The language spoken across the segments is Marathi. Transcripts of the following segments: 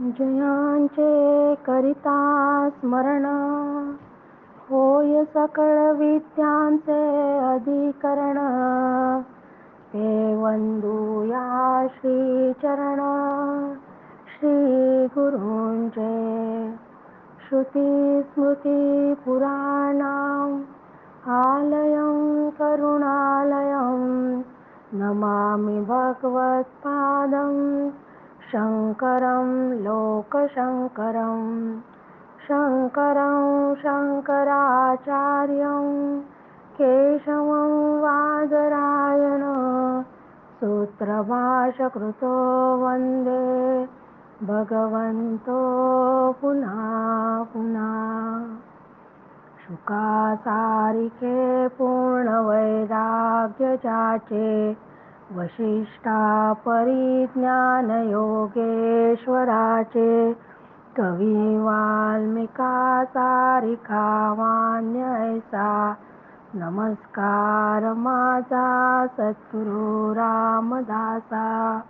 जयाञ्चे करिता स्मरण. होय होयसकलविद्यान्ते अधिकरण. श्रीचरण. श्रीगुरुञ्चे श्रुतिस्मृतिपुराणाम् आलयं करुणालयं. नमामि भगवत्पादम् शङ्करं लोकशङ्करं शङ्करं शङ्कराचार्यं केशवं वादरायण सूत्रभाषकृतो वन्दे भगवन्तो पुन्हा पुन्हा शुकासारिखे पूर्णवैराग्य जाचे वशिष्ठा परिज्ञान योगेश्वराचे कवी वाल्मिका सारिका मान्य नमस्कार माझा सद्गुरु रामदासा.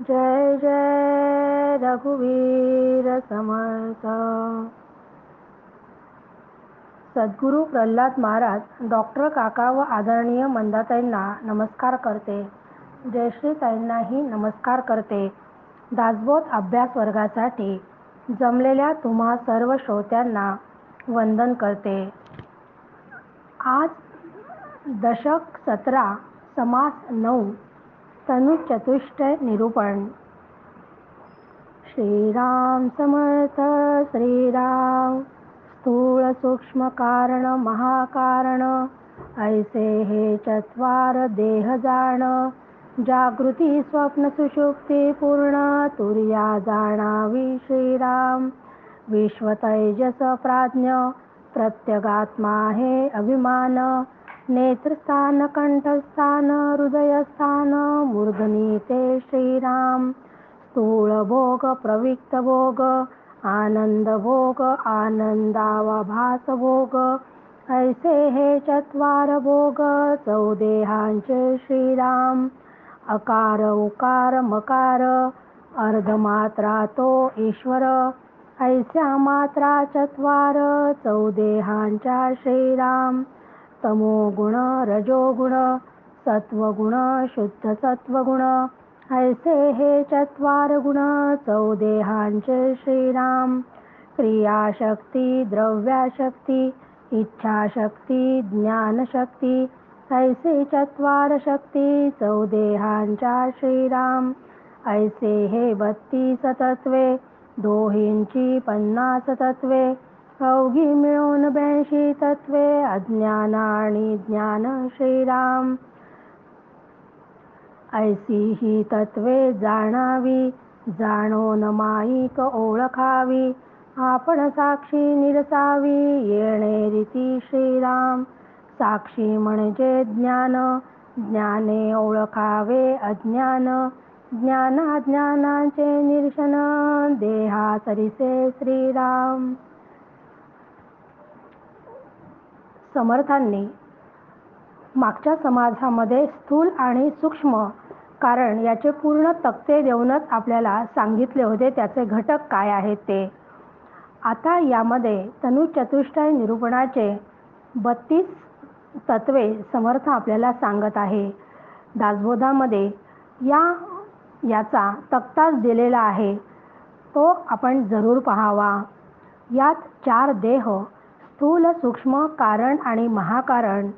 जय जय रघुवीर समर्थ. सद्गुरू प्रल्हाद महाराज डॉक्टर काका व आदरणीय मंदाताईंना नमस्कार करते. जयश्रीताईंनाही नमस्कार करते. दासबोध अभ्यास वर्गासाठी जमलेल्या तुम्हा सर्व श्रोत्यांना वंदन करते. आज दशक सतरा समास नऊ तनु चतुष्टय निरूपण. श्रीराम समर्थ श्रीराम. स्थूळ सूक्ष्म कारण महाकारण ऐसे हे चत्वार देह जाण. जागृती स्वप्न सुषुप्ती पूर्ण तुर्या जाणावी श्रीराम. विश्वतैजस प्राज्ञ प्रत्यगात्मा हे अभिमान. नेत्रस्थान कंठस्थान हृदयस्थान मूर्धनी ते श्रीराम. स्थूळ भोग प्रविक्त भोग आनंद भोग आनंदावा भास भोग ऐसे हे चत्वार भोग चौदेहांचे श्रीराम। अकार उकार मकार अर्धमात्रा तो ईश्वर ऐस्या मात्रा चत्वार चौदेहांच्या श्रीराम। तमोगुण रजोगुण सत्वगुण शुद्ध सत्वगुण ऐसे हे चत्वार गुण चौदेहांचे श्रीराम. क्रियाशक्ती द्रव्याशक्ती इच्छाशक्ती ज्ञानशक्ती ऐसे चत्वार शक्ती चौदेहांच्या श्रीराम. ऐसे हे बत्तीस तत्वे दोहींची पन्नास तत्वे अवघी मिळून ब्याऐंशी तत्वे अज्ञान आणि ज्ञान श्रीराम. ऐसी ही तत्वे जाणावी जाणो माईक ओळखावी. आपण साक्षी निरसावी येणे रीती श्रीराम. साक्षी म्हणजे ज्ञान ज्ञाने ओळखावे अज्ञान. ज्ञानाज्ञानाचे निरशन देहा सरिसे श्रीराम. समर्थांनी मागच्या समाजामध्ये स्थूल आणि सूक्ष्म कारण याचे पूर्ण तक्ते देऊनच आपल्याला सांगितले होते त्याचे घटक काय आहेत ते. आता यामध्ये तनु चतुष्टय निरूपणाचे बत्तीस तत्वे समर्थ आपल्याला सांगत आहे. दासबोधामध्ये या याचा तक्ताच दिलेला आहे. तो आपण जरूर पाहावा. यात चार देह स्थूल सूक्ष्म कारण आणि महाकारण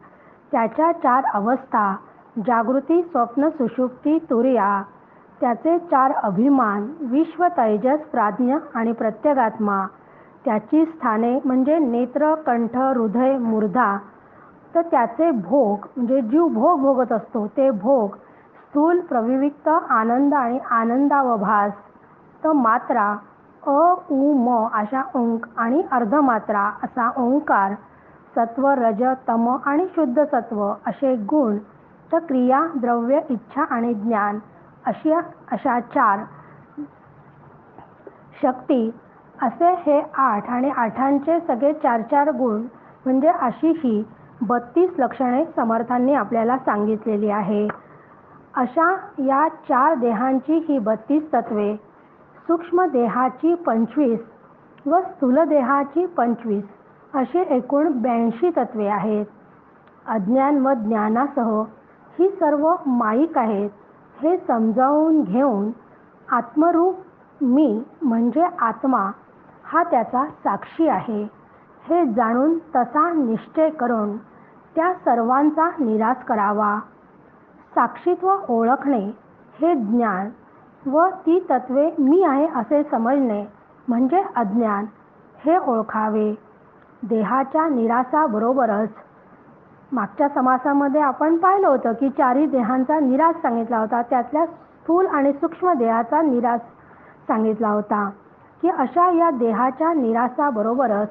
त्याच्या चार अवस्था जागृती स्वप्न सुषुप्ती तुर्या त्याचे चार अभिमान विश्व तैजस प्राज्ञ आणि प्रत्यगात्मा. त्याची स्थाने म्हणजे नेत्र कंठ हृदय मूर्धा तर त्याचे भोग म्हणजे जीव भोग भोगत असतो ते भोग स्थूल प्रविविक्त आनंद आणि आनंदावभास. तर मात्रा अ उ म अशा ओंक आणि अर्धमात्रा असा ओंकार सत्व रज तम आणि शुद्ध सत्व असे गुण तर क्रिया द्रव्य इच्छा आणि ज्ञान अशी अशा चार शक्ती असे हे आठ आणि आठांचे सगळे चार चार गुण म्हणजे अशी ही बत्तीस लक्षणे समर्थांनी आपल्याला सांगितलेली आहे. अशा या चार देहांची ही बत्तीस तत्वे सूक्ष्म देहाची पंचवीस व स्थूल देहाची पंचवीस अशी एकूण ब्याऐंशी तत्वे आहेत. अज्ञान व ज्ञानासह ही सर्व माईक आहेत हे समजावून घेऊन आत्मरूप मी म्हणजे आत्मा हा त्याचा साक्षी आहे. हे जाणून तसा निश्चय करून त्या सर्वांचा निराश करावा. साक्षीत्व ओळखणे हे ज्ञान व ती तत्वे मी आहे असे समजणे म्हणजे अज्ञान हे ओळखावे. देहाच्या निरासाबरोबरच मागच्या समासामध्ये आपण पाहिलं होतं की चारी देहांचा निराश सांगितला होता. त्यातल्या स्थूल आणि सूक्ष्म देहाचा निराश सांगितला होता की अशा या देहाच्या निरासाबरोबरच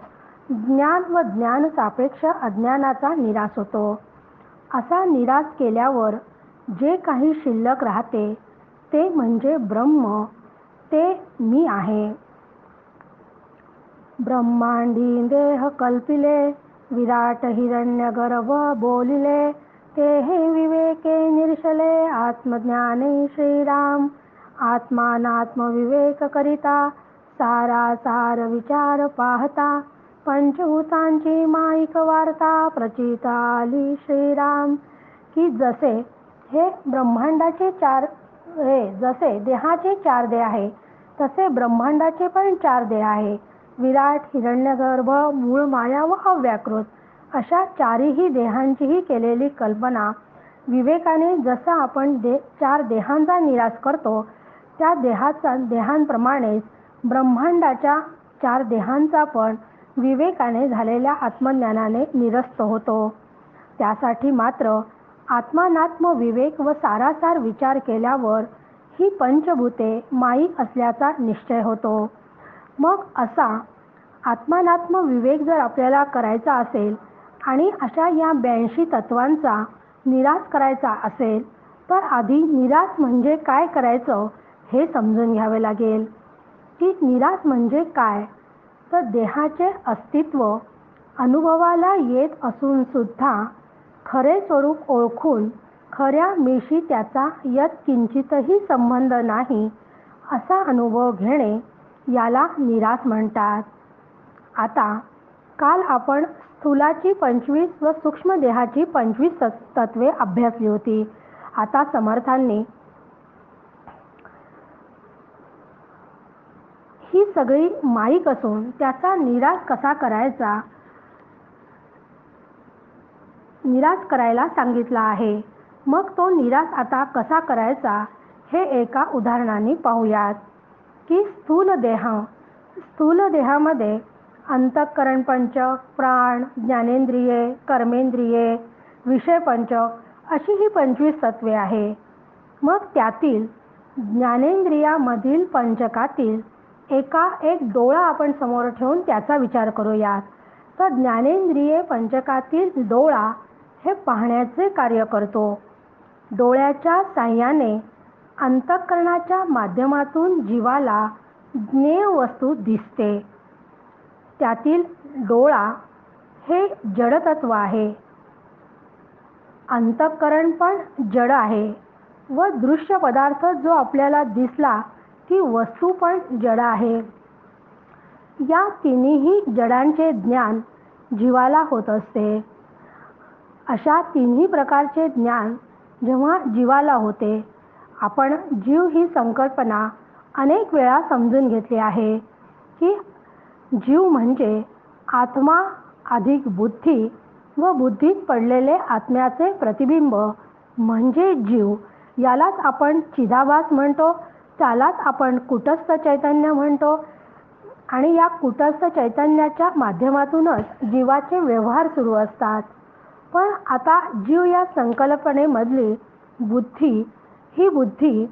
ज्ञान व ज्ञान सापेक्ष अज्ञानाचा निराश होतो. असा निराश केल्यावर जे काही शिल्लक राहते ते म्हणजे ब्रह्म ते मी आहे. ब्रह्मांडी देह कल्पिले विराट हिरण्य गर्भ बोलिले ते हे विवेके निर्शले आत्मज्ञाने श्रीराम. आत्मानात्मविवेक करिता सारा सार विचार पाहता पंचभूतांची माईक वार्ता प्रचिता आली श्रीराम. की जसे हे ब्रह्मांडाचे चार हे जसे देहाचे चार देह आहे तसे ब्रह्मांडाचे पण चार देह आहे. विराट हिरण्यगर्भ मूळ माया व अव्याकृत अशा चारही देहांचीही केलेली कल्पना विवेकाने जसा आपण दे चार देहांचा निराश करतो त्या देहाचा देहांप्रमाणेच ब्रह्मांडाच्या चार देहांचा पण विवेकाने झालेल्या आत्मज्ञानाने निरस्त होतो. त्यासाठी मात्र आत्मानात्म विवेक व सारासार विचार केल्यावर ही पंचभूते माईक असल्याचा निश्चय होतो. मग असा आत्मानात्म विवेक जर आपल्याला करायचा असेल आणि अशा या ब्याऐंशी तत्वांचा निराश करायचा असेल तर आधी निराश म्हणजे काय करायचं हे समजून घ्यावे लागेल. की निराश म्हणजे काय? तर देहाचे अस्तित्व अनुभवाला येत असून सुद्धा खरे स्वरूप ओळखून खऱ्या मीशी त्याचा यत किंचितही संबंध नाही असा अनुभव घेणे याला निराश म्हणतात. आता काल आपण स्थूलाची पंचवीस व सूक्ष्म देहाची पंचवीस तत्वे अभ्यासली होती. आता समर्थांनी ही सगळी माईक असून त्याचा निराश कसा करायचा? निराश करायला सांगितला आहे. मग तो निराश आता कसा करायचा? हे एका उदाहरणाने पाहूयात. की स्थूल देह स्थूल देहामध्ये अंतःकरण पंचक प्राण ज्ञानेंद्रिये कर्मेंद्रिये विषयपंच अशी ही पंचवीस तत्वे आहे. मग त्यातील ज्ञानेंद्रियामधील पंचकातील एका एक डोळा आपण समोर ठेवून त्याचा विचार करूयात. तर ज्ञानेंद्रिये पंचकातील डोळा हे पाहण्याचे कार्य करतो. डोळ्याच्या साह्याने अंतःकरणाच्या माध्यमातून जीवाला ज्ञेय वस्तू दिसते. त्यातील डोळा हे जडतत्व आहे. अंतःकरण पण जड आहे व दृश्य पदार्थ जो आपल्याला दिसला ती वस्तू पण जड आहे. या तिन्ही जडांचे ज्ञान जीवाला होत असते. अशा तिन्ही प्रकारचे ज्ञान जेव्हा जीवाला होते आपण जीव ही संकल्पना अनेक वेळा समजून घेतली आहे की जीव म्हणजे आत्मा अधिक बुद्धी व बुद्धीत पडलेले आत्म्याचे प्रतिबिंब. म्हणजे जीव यालाच आपण चिदाभास म्हणतो त्यालाच आपण कुटस्थ चैतन्य म्हणतो आणि या कुटस्थ चैतन्याच्या माध्यमातूनच जीवाचे व्यवहार सुरू असतात. पण आता जीव या संकल्पनेमधली बुद्धी ही बुद्धी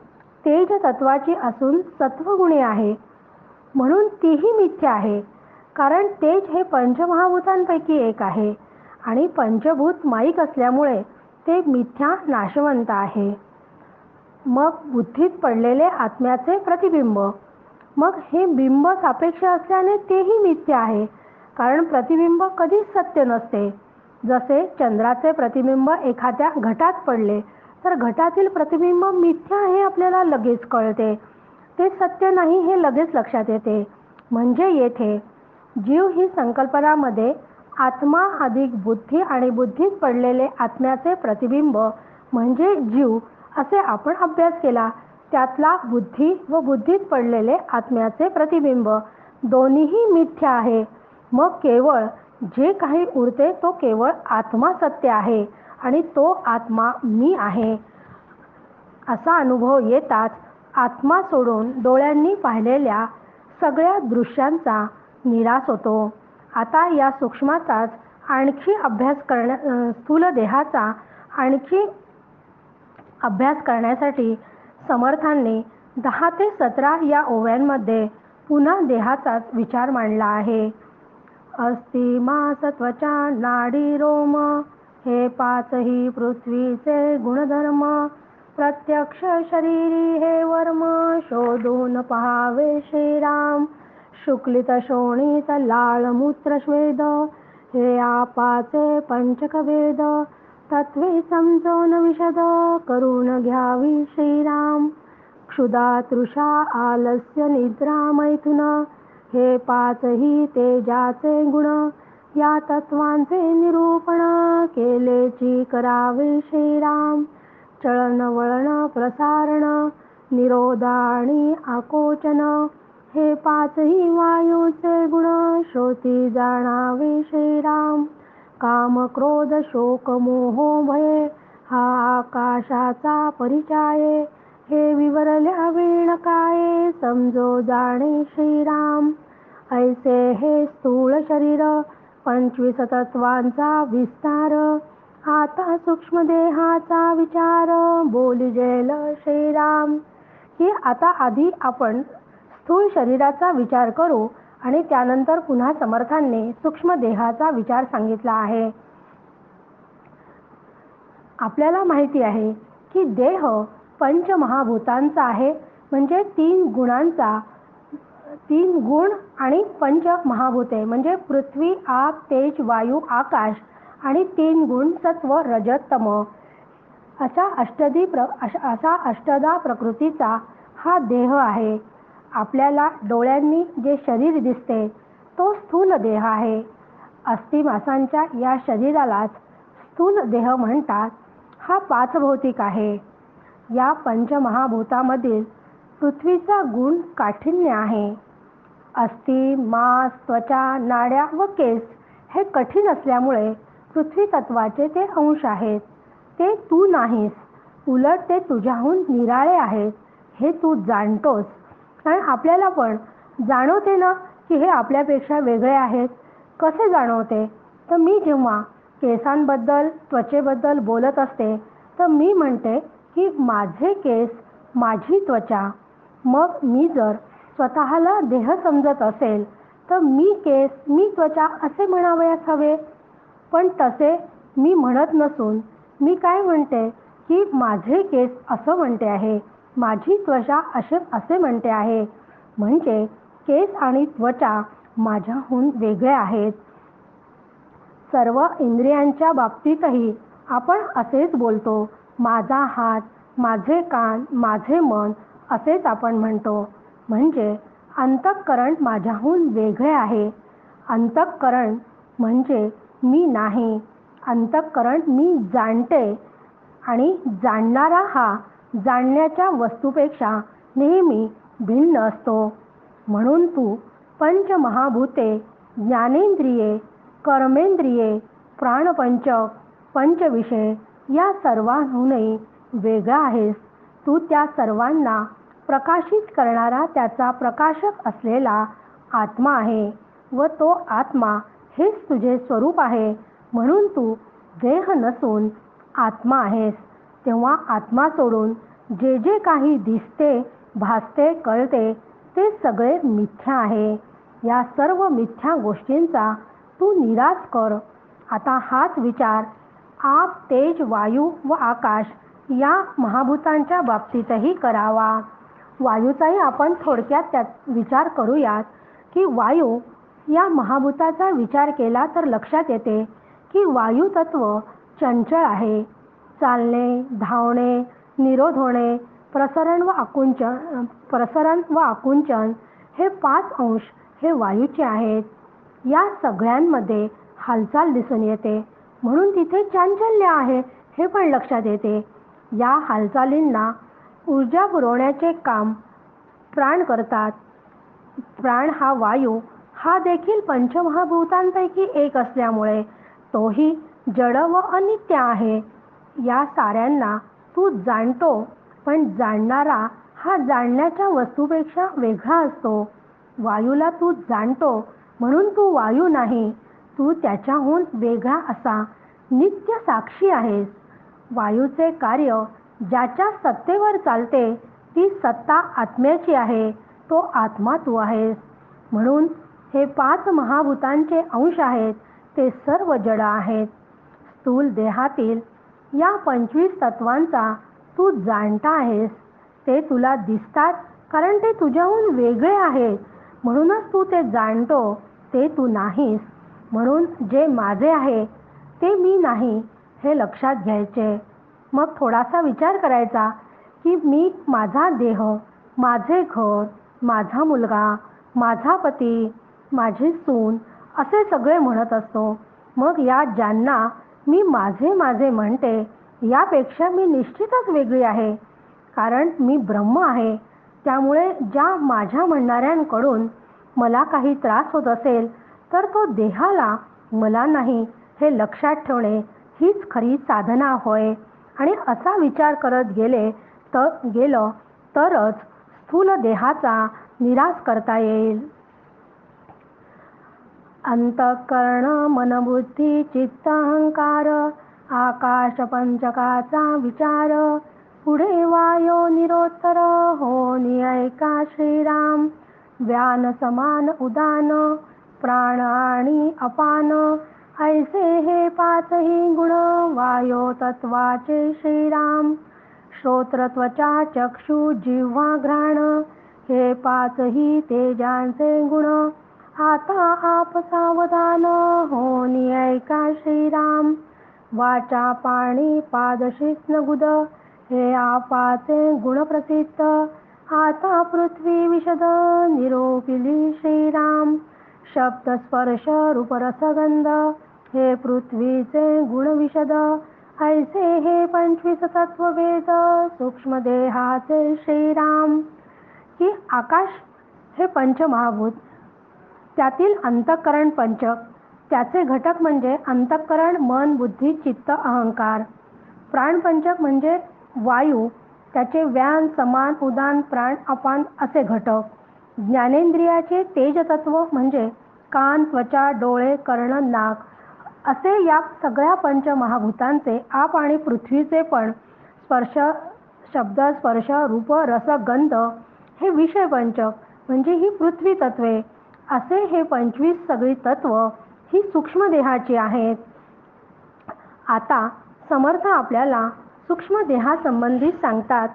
तेज तत्वाची असून सत्वगुणी आहे. म्हणून तीही मिथ्या आहे. कारण तेज हे पंचमहाभूतांपैकी एक आहे आणि पंचभूत माईक असल्यामुळे ते मिथ्या नाशवंत आहे. मग बुद्धीत पडलेले आत्म्याचे प्रतिबिंब. मग हे बिंब सापेक्ष असल्याने तेही मिथ्य आहे. कारण प्रतिबिंब कधीच सत्य नसते. जसे चंद्राचे प्रतिबिंब एखाद्या घटात पडले तर घटातील प्रतिबिंब मिथ्या हे आपल्याला लगेच कळते. ते सत्य नाही हे लगेच लक्षात येते. म्हणजे येथे जीव ही संकल्पनामध्ये आत्मा अधिक बुद्धी आणि बुद्धीत पडलेले आत्म्याचे प्रतिबिंब म्हणजे जीव असे आपण अभ्यास केला. त्यातला बुद्धी व बुद्धीत पडलेले आत्म्याचे प्रतिबिंब दोन्हीही मिथ्या आहे. मग केवळ जे काही उरते तो केवळ आत्मा सत्य आहे. आणि तो आत्मा मी आहे. असा अनुभव येताच आत्मा सोडून डोळ्यांनी पाहिलेल्या सगळ्या दृश्यांचा निराश होतो. आता या सूक्ष्माचाच आणखी अभ्यास करण्या स्थूल देहाचा आणखी अभ्यास करण्यासाठी समर्थांनी दहा ते सतरा या ओव्यांमध्ये पुन्हा देहाचाच विचार मांडला आहे. अस्ति मास त्वचा नाडी रोम हे पाचही पृथ्वीचे गुणधर्म प्रत्यक्ष शरीरी हे वर्म शोधून पहावे श्रीराम. शुक्लित शोणित लाळ मूत्र श्वेद हे आपाचे पंचक वेद तत्वे समजोन विशद करून घ्यावी श्रीराम. क्षुदा तृषा आलस्य निद्रा मैथुन हे पाचही तेजाचे गुण या तत्वांचे निरूपण केलेची करावे श्रीराम. चळण वळण प्रसारण निरोधा आणि आकोचन हे पाचही वायूचे गुण श्रोती जाणावे श्रीराम. काम क्रोध शोक मोहो भये हा आकाशाचा परिचय हे विवरल्या वेळ काय समजो जाणे श्रीराम. ऐसे हे स्थूळ शरीर पंचवीस तत्वांचा विस्तार आता सूक्ष्म देहाचा विचार. बोली जेल श्रीराम. हे आता आधी आपण स्थूल शरीराचा विचार करू आणि त्यानंतर पुन्हा समर्थांनी सूक्ष्म देहाचा विचार सांगितला आहे. आपल्याला माहिती आहे की देह पंचमहाभूतांचा आहे म्हणजे तीन गुणांचा तीन गुण आणि पंच महाभूते म्हणजे पृथ्वी आप तेज वायू आकाश आणि तीन गुण सत्व रजत तम. अष्टदी प्र असा अष्टदा प्रकृतीचा हा देह आहे. आपल्याला डोळ्यांनी जे शरीर दिसते तो स्थूल देह आहे. अस्थिमासांच्या या शरीरालाच स्थूल देह म्हणतात. हा पाच भौतिक आहे. या पंचमहाभूतामधील पृथ्वीचा गुण काठिण्य आहे. अस्थि मांस त्वचा नाड्या व केस हे कठीण असल्यामुळे पृथ्वी तत्वाचे ते अंश आहेत. ते तू नाहीस. उलट ते तुझ्याहून निराळे आहेत. हे तू जाणतोस. कारण आपल्याला पण. जाणवते ना की हे आपल्यापेक्षा वेगळे आहेत? कसे जाणवते? तर मी जेव्हा केसांबद्दल त्वचेबद्दल बोलत असते तर मी म्हणते की माझे केस माझी त्वचा. मग मी जर स्वतःला देह समजत असेल तर मी केस मी त्वचा असे म्हणावयास हवे पण तसे मी म्हणत नसून मी काय म्हणते? की माझे केस असं म्हणते आहे माझी त्वचा असे असे म्हणते आहे. म्हणजे केस आणि त्वचा माझ्याहून वेगळे आहेत. सर्व इंद्रियांच्या बाबतीतही आपण असेच बोलतो माझा हात माझे कान माझे मन असेच आपण म्हणतो म्हणजे अंतःकरण माझ्याहून वेगळे आहे. अंतःकरण म्हणजे मी नाही. अंतःकरण मी जाणते आणि जाणणारा हा जाणण्याच्या वस्तूपेक्षा नेहमी भिन्न असतो. म्हणून तू पंचमहाभूते ज्ञानेंद्रिये कर्मेंद्रिये प्राणपंच पंचविषय या सर्वांहूनही वेगळा आहेस. तू त्या सर्वांना प्रकाशित करणारा त्याचा प्रकाशक असलेला आत्मा आहे व तो आत्मा हेच तुझे स्वरूप आहे. म्हणून तू देह नसून आत्मा आहेस. तेव्हा आत्मा सोडून जे जे काही दिसते भासते कळते ते सगळे मिथ्या आहे. या सर्व मिथ्या गोष्टींचा तू निराश कर. आता हाच विचार आप तेज वायू व आकाश या महाभूतांच्या बाबतीतही करावा. वायूचाही आपण थोडक्यात त्यात विचार करूयात की वायू या महाभूताचा विचार केला तर लक्षात येते की वायू तत्व चंचल आहे. चालणे धावणे निरोध होणे प्रसरण व आकुंचन प्रसरण व आकुंचन हे पाच अंश हे वायूचे आहेत. या सगळ्यांमध्ये हालचाल दिसून येते. म्हणून तिथे चांचल्य आहे हे पण लक्षात येते. या हालचालींना ऊर्जा पुरवण्याचे काम प्राण करतात. प्राण हा वायू हा देखील पंचमहाभूतांपैकी एक असल्यामुळे तोही जड व अनित्य आहे. या साऱ्यांना तू जाणतो पण जाणणारा हा जाणण्याच्या वस्तूपेक्षा वेगळा असतो. वायूला तू जाणतो म्हणून तू वायू नाही तू त्याच्याहून वेगळा असा नित्य साक्षी आहेस. वायूचे कार्य ज्याच्या सत्तेवर चालते ती सत्ता आत्म्याची आहे तो आत्मा तू आहेस. म्हणून हे पाच महाभूतांचे अंश आहेत ते सर्व जड आहेत. स्थूल देहातील या पंचवीस तत्वांचा तू जाणता आहेस. ते तुला दिसतात कारण ते तुझ्याहून वेगळे आहेत म्हणूनच तू ते जाणतो ते तू नाहीस. म्हणून जे माझे आहे ते मी नाही हे लक्षात घ्यायचे. मग थोडासा विचार करायचा की मी माझा देह माझे घर माझा मुलगा माझा पती माझी सून असे सगळे म्हणत असतो. मग या ज्यांना मी माझे माझे म्हणते यापेक्षा मी निश्चितच वेगळी आहे. कारण मी ब्रह्म आहे. त्यामुळे ज्या माझ्या म्हणणाऱ्यांकडून मला काही त्रास होत असेल तर तो देहाला मला नाही हे लक्षात ठेवणे हीच खरी साधना होय. आणि असा विचार करत गेले तर गेलं तरच स्थूल देहाचा निराश करता येईल. अंतःकरण मनबुद्धी चित्त अहंकार आकाश पंचकाचा विचार पुढे वायो निरोत्तर हो ऐका श्रीराम व्यान समान उदान प्राण आणि अपान ऐसे हे पाचही गुण वायो तत्वाचे श्रीराम. श्रोत्र त्वचा चक्षु जिव्हा घ्राण हे पाचही तेजांचे गुण. आता आप सावधान होनी ऐका श्रीराम. वाचा पाणी पादशिस्न गुद हे आपाचे गुण प्रसिद्ध. आता पृथ्वी विशद निरोपिली श्रीराम. शब्द स्पर्श रूपरसगंध हे पृथ्वीचे गुण विशद ऐसे हे पंचवीस तत्ववेद सूक्ष्म देहाचे श्रीराम. की आकाश हे पंचमहाभूत त्यातील अंतःकरण पंचक त्याचे घटक म्हणजे अंतःकरण मन बुद्धी चित्त अहंकार. प्राणपंचक म्हणजे वायू त्याचे व्यान समान उदान प्राण अपान असे घटक. ज्ञानेंद्रियाचे तेजतत्व म्हणजे कान त्वचा डोळे कर्ण नाक असे या सगळ्या पंचमहाभूतांचे आप आणि पृथ्वीचे पण स्पर्श शब्द स्पर्श रूप रस गंध हे विषय पंचक म्हणजे ही पृथ्वी तत्वे. असे हे पंचवीस सगळी तत्व ही सूक्ष्म देहाची आहेत. आता समर्थ आपल्याला सूक्ष्म देहासंबंधी सांगतात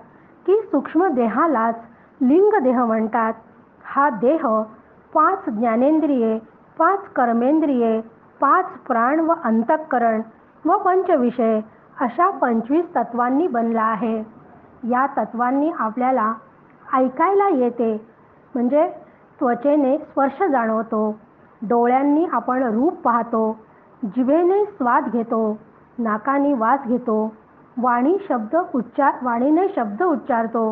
की सूक्ष्म देहालाच लिंग देह म्हणतात. हा देह पाच ज्ञानेंद्रिये पाच कर्मेंद्रिये पाच प्राण व अंतःकरण व पंचविषय अशा पंचवीस तत्वांनी बनला आहे. या तत्वांनी आपल्याला ऐकायला येते म्हणजे त्वचेने स्पर्श जाणवतो डोळ्यांनी आपण रूप पाहतो जिभेने स्वाद घेतो नाकाने वास घेतो वाणी शब्द उच्चार वाणीने शब्द उच्चारतो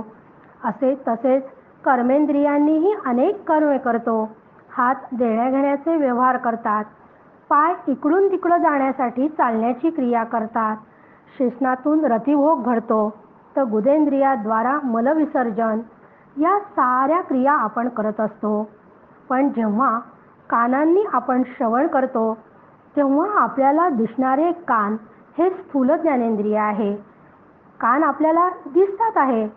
असे तसेच कर्मेंद्रियांनीही अनेक कर्मे करतो. हात देण्याघेण्याचे व्यवहार करतात. पाय इकडून तिकडं जाण्यासाठी चालण्याची क्रिया करतात. शिस्नातून रतिभोग घडतो. तर गुदेंद्रियाद्वारा मलविसर्जन या साऱ्या क्रिया आपण करत असतो. पण जेव्हा कानांनी आपण श्रवण करतो तेव्हा आपल्याला दिसणारे कान हे स्थूल ज्ञानेंद्रिय आहे. कान आपल्याला दिसतात आहे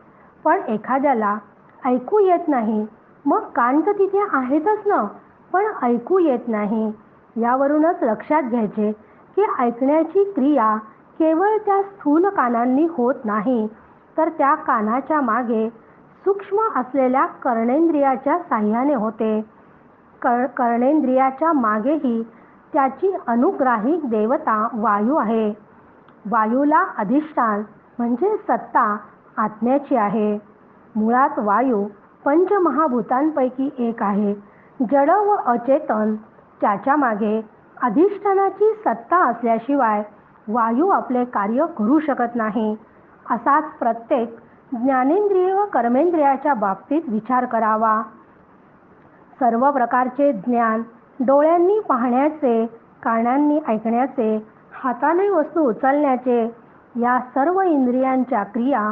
पण एखाद्याला ऐकू येत नाही. मग कान तर तिथे आहेतच ना? पण ऐकू येत नाही. यावरूनच लक्षात घ्यायचे की ऐकण्याची क्रिया केवळ त्या स्थूल कानांनी होत नाही तर त्या कानाच्या मागे सूक्ष्म असलेल्या कर्णेंद्रियाच्या साह्याने होते. कर कर्णेंद्रियाच्या मागेही त्याची अनुग्राही देवता वायू आहे. वायूला अधिष्ठान म्हणजे सत्ता आत्म्याची आहे. मुळात वायू पंचमहाभूतांपैकी एक आहे. जड व अचेतन त्याच्यामागे अधिष्ठानाची सत्ता असल्याशिवाय वायू आपले कार्य करू शकत नाही. असाच प्रत्येक ज्ञानेंद्रिय व कर्मेंद्रियाच्या बाबतीत विचार करावा. सर्व प्रकारचे ज्ञान डोळ्यांनी पाहण्याचे कानांनी ऐकण्याचे हाताने वस्तू उचलण्याचे या सर्व इंद्रियांच्या क्रिया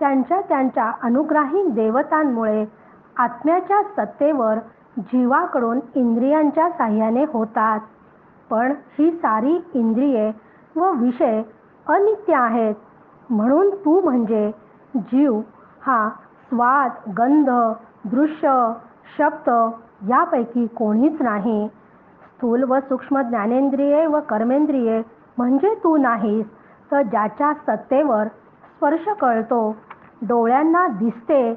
त्यांच्या त्यांच्या अनुग्राही देवतांमुळे आत्म्याच्या सत्तेवर जीवाकडून इंद्रियांच्या साह्याने होतात. पण ही सारी इंद्रिये व विषय अनित्य आहेत. म्हणून तू म्हणजे जीव हा स्वाद गंध दृश्य शब्द यापैकी कोणीच नाही. स्थूल व सूक्ष्म ज्ञानेंद्रिये व कर्मेंद्रिये म्हणजे तू नाहीस तर ज्याच्या सत्तेवर स्पर्श कळतो डोळ्यांना दिसते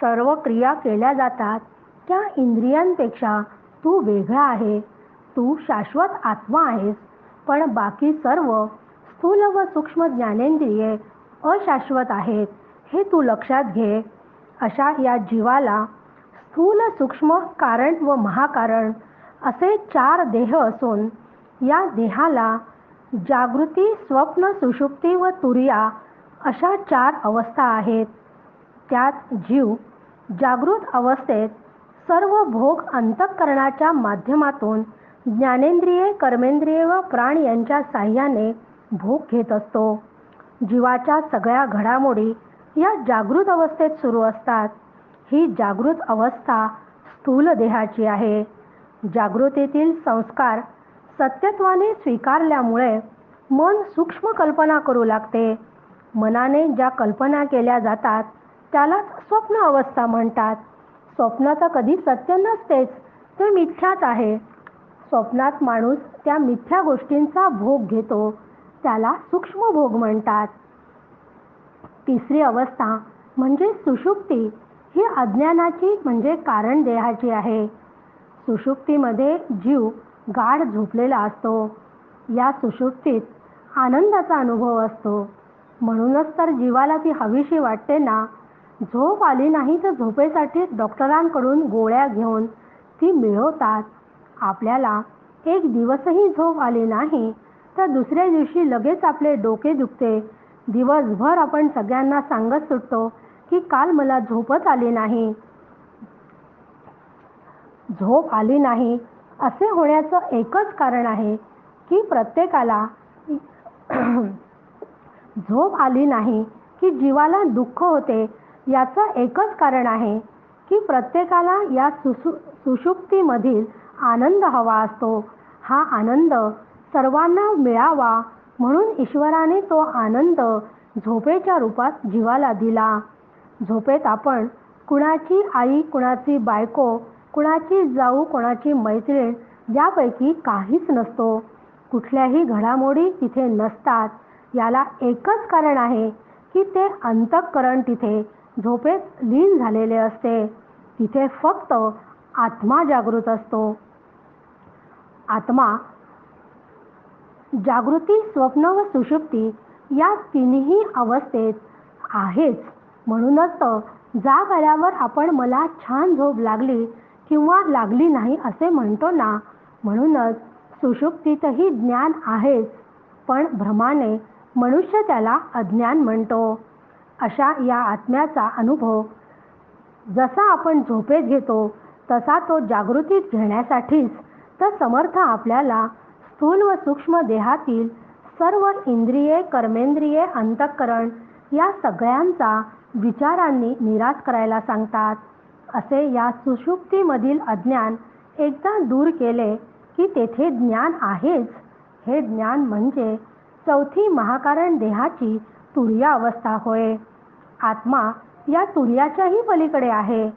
सर्व क्रिया केल्या जातात. त्या इंद्रियांपेक्षा तू वेगळा आहे. तू शाश्वत आत्मा आहेस. पण बाकी सर्व स्थूल व सूक्ष्म ज्ञानेंद्रिये अशाश्वत आहेत हे तू लक्षात घे. अशा या जीवाला स्थूल सूक्ष्म कारण व महाकारण असे चार देह असून या देहाला जागृती स्वप्न सुषुप्ती व तुर्या अशा चार अवस्था आहेत. त्यात जीव जागृत अवस्थेत सर्व भोग अंतःकरणाच्या माध्यमातून ज्ञानेंद्रिये कर्मेंद्रिये व प्राण यांच्या साह्याने भोग घेत असतो. जीवाच्या सगळ्या घडामोडी या जागृत अवस्थेत सुरू असतात. ही जागृत अवस्था स्थूल देहाची आहे. जागृतीतील संस्कार सत्यत्वाने स्वीकारल्यामुळे मन सूक्ष्म कल्पना करू लागते. मनाने ज्या कल्पना केल्या जातात त्यालाच स्वप्न अवस्था म्हणतात. स्वप्नाचं कधी सत्य नसतेच ते मिथ्याच आहे. स्वप्नात माणूस त्या मिथ्या गोष्टींचा भोग घेतो त्याला सूक्ष्म भोग म्हणतात. तिसरी अवस्था म्हणजे सुषुप्ती. ही अज्ञानाची म्हणजे कारण देहाची आहे. सुषुप्तीमध्ये जीव गाढ झोपलेला असतो. या सुषुप्तीत आनंदाचा अनुभव असतो. म्हणूनच तर जीवाला ती हवीशी वाटते ना. झोप आली नाही तर झोपेसाठी डॉक्टरांकडून गोळ्या घेऊन ती मिळवतात. आपल्याला एक दिवसही झोप आली नाही तर दुसऱ्या दिवशी लगेच आपले डोके दुखते. दिवसभर आपण सगळ्यांना सांगत सुटतो की काल मला झोपच आली नाही. झोप आली नाही असे होण्याचं एकच कारण आहे की प्रत्येकाला झोप आली नाही की जीवाला दुःख होते याचं एकच कारण आहे की प्रत्येकाला या सुसु सुषुप्तीमधील आनंद हवा असतो. हा आनंद सर्वांना मिळावा म्हणून ईश्वराने तो आनंद झोपेच्या रूपात जीवाला दिला. झोपेत आपण कुणाची आई कुणाची बायको कुणाची जाऊ कोणाची मैत्रीण यापैकी काहीच नसतो. कुठल्याही घडामोडी तिथे नसतात. याला एकच कारण आहे की ते अंतःकरण तिथे झोपेत लीन झालेले असते. तिथे फक्त आत्मा जागृत असतो. आत्मा जागृती स्वप्न व सुषुप्ती या तिन्ही अवस्थेत आहेच. म्हणूनच जाग आल्यावर आपण मला छान झोप लागली किंवा लागली नाही असे म्हणतो ना. म्हणूनच सुषुप्तीतही ज्ञान आहेच. पण भ्रमाने मनुष्य त्याला अज्ञान म्हणतो. अशा या आत्म्याचा अनुभव जसा आपण झोपेत घेतो तसा तो जागृतीत घेण्यासाठीच तर समर्थ आपल्याला स्थूल व सूक्ष्म देहातील सर्व इंद्रिये कर्मेंद्रिये अंतःकरण या सगळ्यांचा विचारांनी निराश करायला सांगतात. असे या सुषुप्तीमधील अज्ञान एकदा दूर केले की तेथे ज्ञान आहेच. हे ज्ञान म्हणजे चौथी महाकारण देहाची तुर्या अवस्था होय. आत्मा या तुर्याच्याही पलीकडे आहे.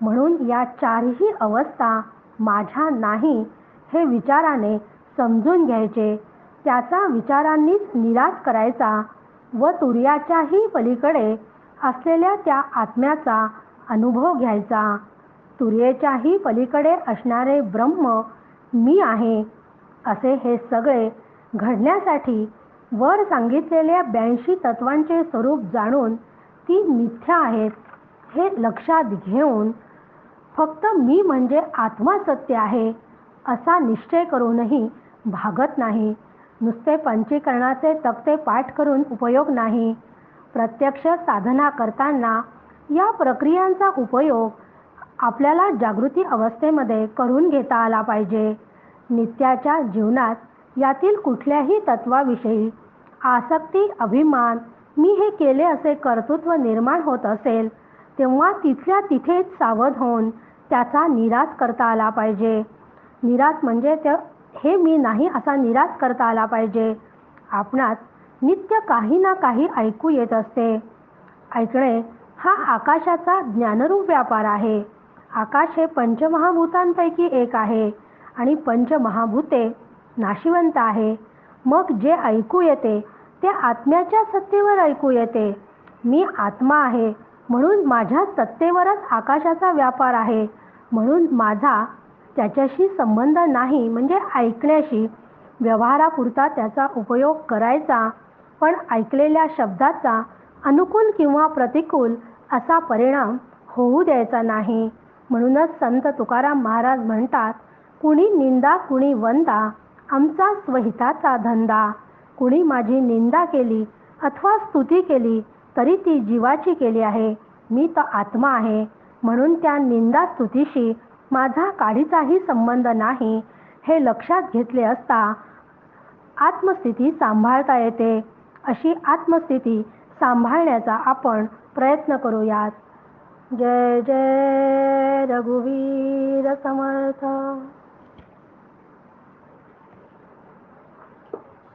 म्हणून या चारही अवस्था माझ्या नाही हे विचाराने समजून घ्यायचे. त्याचा विचारांनीच निराश करायचा व तुर्याच्याही पलीकडे असलेल्या त्या आत्म्याचा अनुभव घ्यायचा. तुर्येच्याही पलीकडे असणारे ब्रह्म मी आहे असे हे सगळे घडण्यासाठी वर सांगितलेल्या ब्याऐंशी तत्वांचे स्वरूप जाणून ती मिथ्या आहेत हे लक्षात घेऊन फक्त मी म्हणजे आत्मा सत्य आहे असा निश्चय करूनही भागत नाही. नुसते पंचीकरणाचे तक्ते पाठ करून उपयोग नाही. प्रत्यक्ष साधना करताना या प्रक्रियांचा उपयोग आपल्याला जागृती अवस्थेमध्ये करून घेता आला पाहिजे. नित्याच्या जीवनात यातील कुठल्याही तत्वाविषयी आसक्ती अभिमान मी हे केले असे कर्तृत्व निर्माण होत असेल तेव्हा तिथल्या तिथेच सावध होऊन त्याचा निराश करता आला पाहिजे. निराश म्हणजे ते हे मी नाही असा निराश करता आला पाहिजे. आपणात नित्य काही ना काही ऐकू येत असते. ऐकणे हा आकाशाचा ज्ञानरूप व्यापार आहे. आकाश हे पंचमहाभूतांपैकी एक आहे आणि पंचमहाभूते नाशिवंत आहे. मग जे ऐकू येते ते आत्म्याच्या सत्तेवर ऐकू येते. मी आत्मा आहे म्हणून माझ्या सत्तेवरच आकाशाचा व्यापार आहे. म्हणून माझा त्याच्याशी संबंध नाही म्हणजे ऐकण्याशी. व्यवहारापुरता त्याचा उपयोग करायचा पण ऐकलेल्या शब्दाचा अनुकूल किंवा प्रतिकूल असा परिणाम होऊ द्यायचा नाही. म्हणूनच संत तुकाराम महाराज म्हणतात कुणी निंदा कुणी वंदा आमचा स्वहिताचा धंदा. कुणी माझी निंदा केली अथवा स्तुती केली तरी ती जीवाची केली आहे. मी तर आत्मा आहे. म्हणून त्या निंदा स्तुतीशी माझा काडीचाही संबंध नाही. हे लक्षात घेतले असता आत्मस्थिती सांभाळता येते. अशी आत्मस्थिती सांभाळण्याचा आपण प्रयत्न करूयात. जय जय रघुवीर समर्थ.